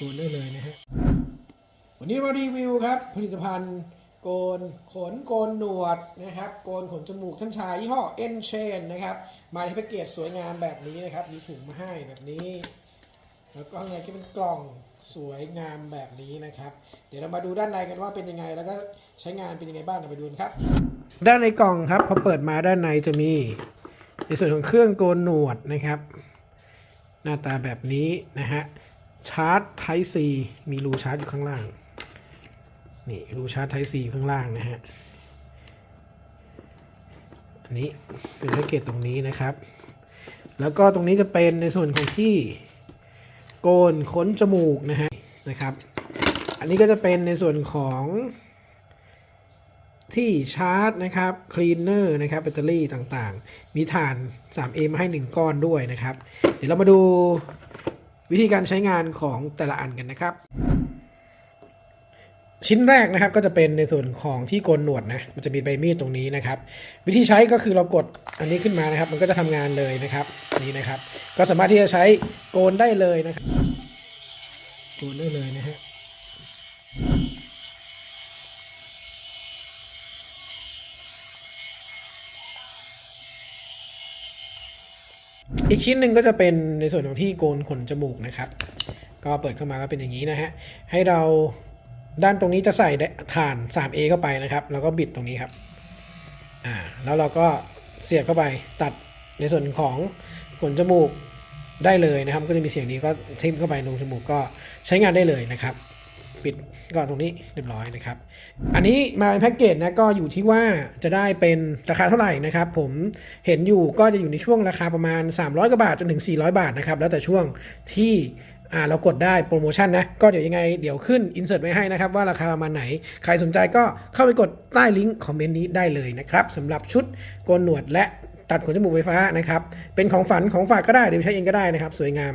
โกนได้เลยนะฮะ วันนี้มารีวิวครับ ผลิตภัณฑ์โกนขนโกนหนวดนะครับโกนขนจมูกท่านชายยี่ห้อ N Chain นะครับ มาในแพ็กเกจสวยงามแบบนี้นะครับ มีถุงมาให้แบบนี้ แล้วก็ข้างในก็เป็นกล่องสวยงามแบบนี้นะครับ เดี๋ยวเรามาดูด้านในกันว่าเป็นยังไง แล้วก็ใช้งานเป็นยังไงบ้างเราไปดูกันครับ ด้านในกล่องครับพอเปิดมาด้านในจะมีในส่วนของเครื่องโกนหนวดนะครับ หน้าตาแบบนี้นะฮะ ชาร์จ Type C มีรูชาร์จอยู่ข้างล่าง นี่รูชาร์จ Type C ข้างล่างนะฮะ อันนี้เป็นแพ็กเกจตรงนี้นะครับ แล้วก็ตรงนี้จะเป็นในส่วนของที่โกนขนจมูกนะฮะนะครับ อันนี้ก็จะเป็นในส่วนของที่ชาร์จนะครับคลีนเนอร์นะครับแบตเตอรี่ต่างๆ มีถ่าน 3A มาให้ 1 ก้อนด้วยนะครับ เดี๋ยวเรามาดู วิธีการใช้งานของแต่ละอันกันนะครับ ชิ้นแรกนะครับก็จะเป็นในส่วนของที่โกนหนวดนะมันจะมีใบมีดตรงนี้นะครับ วิธีใช้ก็คือเรากดอันนี้ขึ้นมานะครับ มันก็จะทำงานเลยนะครับนี่นะครับ ก็สามารถที่จะใช้โกนได้เลยนะครับโกนได้เลยนะฮะ อีกชิ้นหนึ่งก็จะเป็นในส่วนของที่โกนขนจมูกนะครับ ก็เปิดเข้ามาก็เป็นอย่างนี้นะฮะ ให้เราด้านตรงนี้จะใส่ถ่าน 3A เข้าไปนะครับ แล้วก็บิดตรงนี้ครับ อ่า แล้วเราก็เสียบเข้าไปตัดในส่วนของขนจมูกได้เลยนะครับ ก็จะมีเสียงนี้ก็ทิมเข้าไปลงจมูกก็ใช้งานได้เลยนะครับ ปิดก็ตรงนี้เรียบร้อยนะครับ อันนี้มาเป็นแพ็กเกจนะก็อยู่ที่ว่าจะได้เป็นราคาเท่าไหร่นะครับ ผมเห็นอยู่ก็จะอยู่ในช่วงราคาประมาณ 300กว่าบาทจนถึง 400 บาทนะครับ แล้วแต่ช่วงที่อ่าเรากดได้โปรโมชั่นนะ ก็เดี๋ยวยังไงเดี๋ยวขึ้นอินเสิร์ตไว้ให้นะครับ ว่าราคาประมาณไหน ใครสนใจก็เข้าไปกดใต้ลิงก์คอมเมนต์นี้ได้เลยนะครับสำหรับชุดโกนหนวดและตัดขนจมูกไฟฟ้านะครับเป็นของฝันของฝากก็ได้หรือใช้เองก็ได้นะครับ สวยงาม